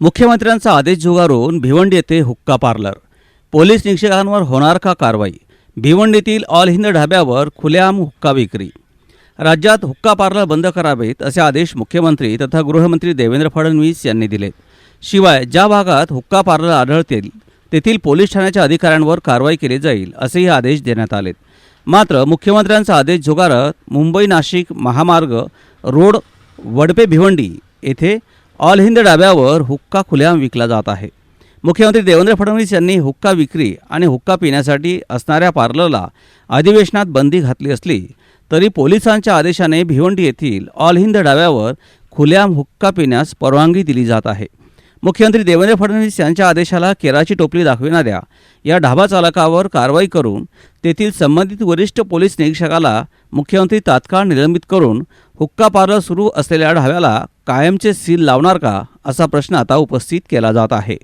मुख्यमंत्र्यांचा आदेश झुगारून भिवंडी येथे हुक्का पार्लर. पोलीस निरीक्षकांवर होणार का कारवाई? भिवंडीतील ऑल हिंद ढाब्यावर खुलेआम हुक्का विक्री. राज्यात हुक्का पार्लर बंद करावेत असे आदेश मुख्यमंत्री तथा गृहमंत्री देवेंद्र फडणवीस यांनी दिले शिवाय ज्या भागात हुक्का पार्लर आढळतील तेथील पोलीस ठाण्याच्या अधिकाऱ्यांवर कारवाई केली जाईल असेही आदेश देण्यात आलेत. मात्र मुख्यमंत्र्यांचा आदेश झुगारत मुंबई नाशिक महामार्ग रोड वडपे भिवंडी येथे ऑल हिंद डाब्यावर हुक्का खुल्याम विकला जात आहे. मुख्यमंत्री देवेंद्र फडणवीस यांनी हुक्का विक्री आणि हुक्का पिण्यासाठी असणाऱ्या पार्लरला अधिवेशनात बंदी घातली असली तरी पोलिसांच्या आदेशाने भिवंडी येथील ऑल हिंद डाव्यावर खुल्याम हुक्का पिण्यास परवानगी दिली जात आहे. मुख्यमंत्री देवेंद्र फडणवीस यांच्या आदेशाला केराची टोपली दाखविणाऱ्या या ढाबा चालकावर कारवाई करून तेथील संबंधित वरिष्ठ पोलीस निरीक्षकाला मुख्यमंत्री तात्काळ निलंबित करून हुक्का पार्लर सुरू असलेल्या ढाव्याला कायमचे सील लावणार का असा प्रश्न आता उपस्थित केला जात आहे.